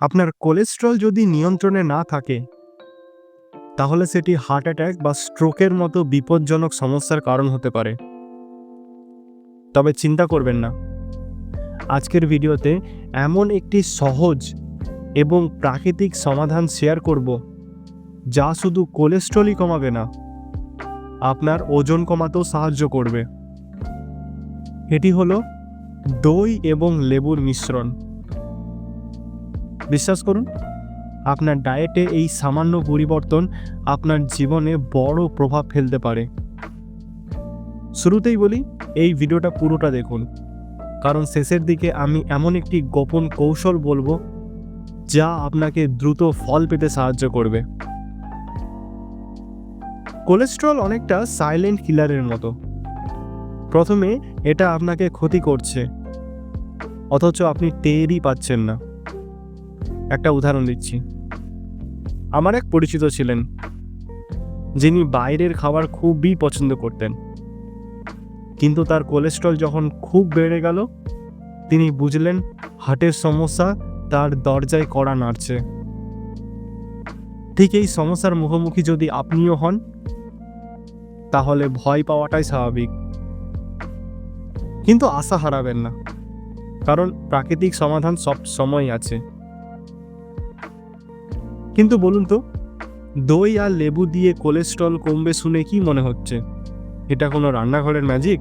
আপনার কোলেস্ট্রল যদি নিয়ন্ত্রণে না থাকে, তাহলে সেটি হার্ট অ্যাটাক বা স্ট্রোকের মতো বিপজ্জনক সমস্যার কারণ হতে পারে। তবে চিন্তা করবেন না। আজকের ভিডিওতে এমন একটি সহজ এবং প্রাকৃতিক সমাধান শেয়ার করব, যা শুধু কোলেস্ট্রলই কমাবে না, আপনার ওজন কমাতেও সাহায্য করবে। এটি হলো দই এবং লেবুর মিশ্রণ। বিশ্বাস করুন, আপনার ডায়েটে এই সামান্য পরিবর্তন আপনার জীবনে বড় প্রভাব ফেলতে পারে। শুরুতেই বলি, এই ভিডিওটা পুরোটা দেখুন। কারণ শেষের দিকে আমি এমন একটি গোপন কৌশল বলব, যা আপনাকে দ্রুত ফল পেতে সাহায্য করবে। কোলেস্ট্রল অনেকটা সাইলেন্ট কিলারের মতো। প্রথমে এটা আপনাকে ক্ষতি করছে, অথচ আপনি টেরই পাচ্ছেন না। একটা উদাহরণ দিচ্ছি। আমার এক পরিচিত ছিলেন, যিনি বাইরের খাবার খুবই পছন্দ করতেন। কিন্তু তার কোলেস্ট্রল যখন খুব বেড়ে গেল, তিনি বুঝলেন হার্টের সমস্যা তার দরজায় কড়া নাড়ছে। ঠিক এই সমস্যার মুখোমুখি যদি আপনিও হন, তাহলে ভয় পাওয়াটাই স্বাভাবিক। কিন্তু আশা হারাবেন না, কারণ প্রাকৃতিক সমাধান সব সময় আছে। কিন্তু বলুন তো, দই আর লেবু দিয়ে কোলেস্ট্রল কমবে শুনে কি মনে হচ্ছে? এটা কোনো রান্নাঘরের ম্যাজিক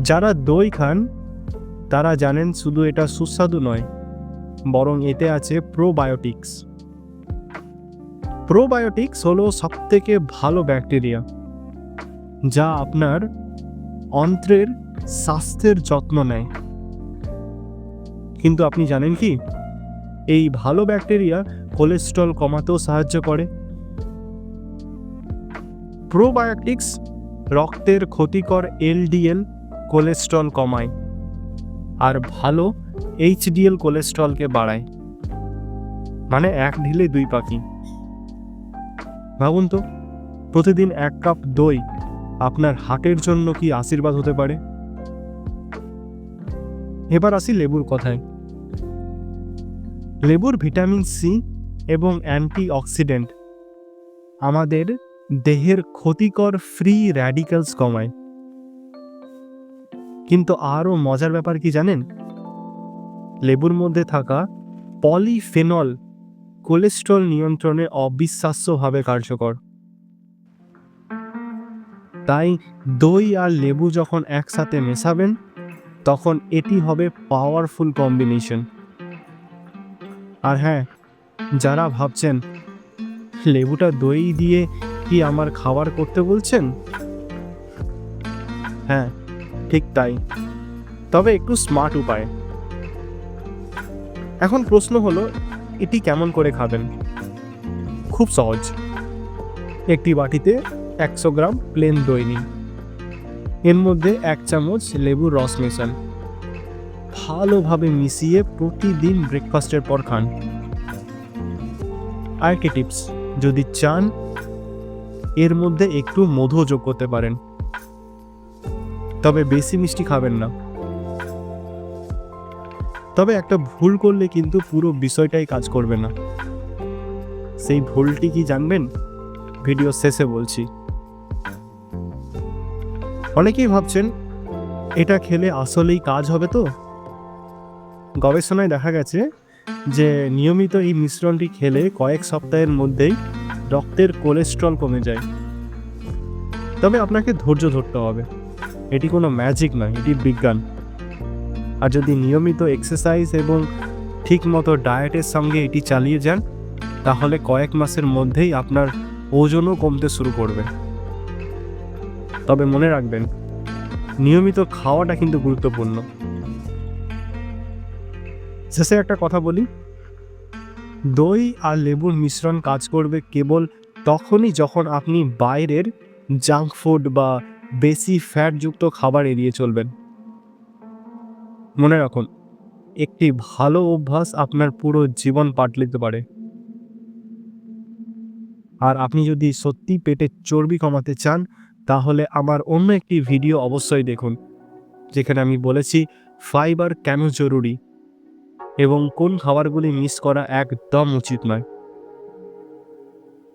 যারা দই খান, তারা জানেন শুধু এটা সুস্বাদু নয়, বরং এতে আছে প্রোবায়োটিক্স প্রোবায়োটিক্স হলো সবথেকে ভালো ব্যাকটেরিয়া যা আপনার অন্ত্রের স্বাস্থ্যের যত্ন নেয়। কিন্তু আপনি জানেন কি? এই ভালো ব্যাকটেরিয়া কোলেস্ট্রল কমাতেও সাহায্য করে। প্রোবায়োটিক্স রক্তের ক্ষতিকর এলডিএল কোলেস্ট্রল কমায় আর ভালো এইচডিএল কোলেস্ট্রলকে বাড়ায়। মানে এক ঢিলে দুই পাখি। ভাবুন তো, প্রতিদিন এক কাপ দই আপনার হার্টের জন্য কি আশীর্বাদ হতে পারে? এবার আসি লেবুর কথায়। লেবুর ভিটামিন সি এবং অ্যান্টিঅক্সিডেন্ট। আমাদের দেহের ক্ষতিকর ফ্রি র্যাডিক্যালস কমায়। কিন্তু আরও মজার ব্যাপার কি জানেন? লেবুর মধ্যে থাকা পলিফেনল কোলেস্ট্রল নিয়ন্ত্রণে অবিশ্বাস্যভাবে কার্যকর। তাই দই আর লেবু যখন একসাথে মেশাবেন, তখন এটি হবে পাওয়ারফুল কম্বিনেশন। আর হ্যাঁ যারা ভাবছেন, লেবুটা দই দিয়ে কি আমার খাবার করতে বলছেন? হ্যাঁ ঠিক তাই। তবে একটু স্মার্ট উপায়। এখন প্রশ্ন হলো, এটি কেমন করে খাবেন? খুব সহজ। একটি বাটিতে একশো গ্রাম প্লেন দই নিন। এর মধ্যে এক চামচ লেবুর রস মেশান। ভালোভাবে মিশিয়ে প্রতিদিন ব্রেকফাস্টের পর খান। আরেকটি টিপস যদি চান, এর মধ্যে একটু মধু যোগ করতে পারেন। তবে বেশি মিষ্টি খাবেন না। তবে একটা ভুল করলে কিন্তু পুরো বিষয়টাই কাজ করবে না। সেই ভুলটি কি জানবেন? ভিডিও শেষে বলছি। অনেকেই ভাবছেন, এটা খেলে আসলেই কাজ হবে তো? গবেষণায় দেখা গেছে যে নিয়মিত এই মিশ্রণটি খেলে কয়েক সপ্তাহের মধ্যেই রক্তের কোলেস্ট্রল কমে যায়। তবে আপনাকে ধৈর্য ধরতে হবে। এটি কোনো ম্যাজিক নয়, এটি বিজ্ঞান। আর যদি নিয়মিত এক্সারসাইজ এবং ঠিকমতো ডায়েটের সঙ্গে এটি চালিয়ে যান, তাহলে কয়েক মাসের মধ্যেই আপনার ওজনও কমতে শুরু করবে। তবে মনে রাখবেন, নিয়মিত খাওয়াটা কিন্তু গুরুত্বপূর্ণ। শেষে একটা কথা বলি। দই আর লেবুর মিশ্রণ কাজ করবে কেবল তখনই যখন আপনি বাইরের জাঙ্ক ফুড বা বেশি ফ্যাটযুক্ত খাবার এড়িয়ে চলবেন। মনে রাখুন, একটি ভালো অভ্যাস আপনার পুরো জীবন পাল্টে দিতে পারে। আর আপনি যদি সত্যি পেটে চর্বি কমাতে চান, তাহলে আমার অন্য একটি ভিডিও অবশ্যই দেখুন, যেখানে আমি বলেছি, ফাইবার কেন জরুরি? এবং কোন খাবারগুলি মিস করা একদম উচিত নয়।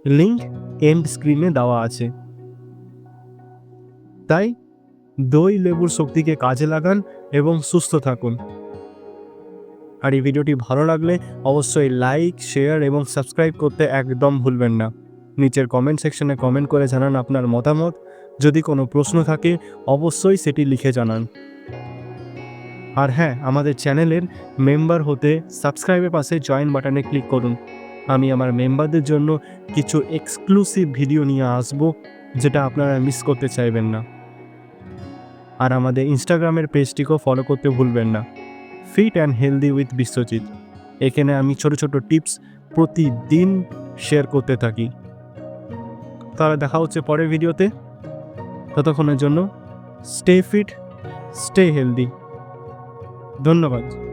লিঙ্ক এন্ড স্ক্রিনে দেওয়া আছে। তাই দই লেবুর শক্তিকে কাজে লাগান এবং সুস্থ থাকুন। আর এই ভিডিওটি ভালো লাগলে অবশ্যই লাইক, শেয়ার এবং সাবস্ক্রাইব করতে একদম ভুলবেন না। নিচের কমেন্ট সেকশনে কমেন্ট করে জানান আপনার মতামত। যদি কোনো প্রশ্ন থাকে, অবশ্যই সেটি লিখে জানান। আর হ্যাঁ আমাদের চ্যানেলের মেম্বার হতে সাবস্ক্রাইবের পাশে জয়েন বাটনে ক্লিক করুন। আমি আমার মেম্বারদের জন্য কিছু এক্সক্লুসিভ ভিডিও নিয়ে আসব, যেটা আপনারা মিস করতে চাইবেন না। আর আমাদের ইনস্টাগ্রামের পেজটিকেও ফলো করতে ভুলবেন না। Fit and healthy with Biswajit এখানে আমি ছোট ছোট টিপস প্রতিদিন শেয়ার করতে থাকি। তাহলে দেখা হচ্ছে পরের ভিডিওতে ততক্ষণের জন্য স্টে ফিট স্টে হেলদি ধন্যবাদ।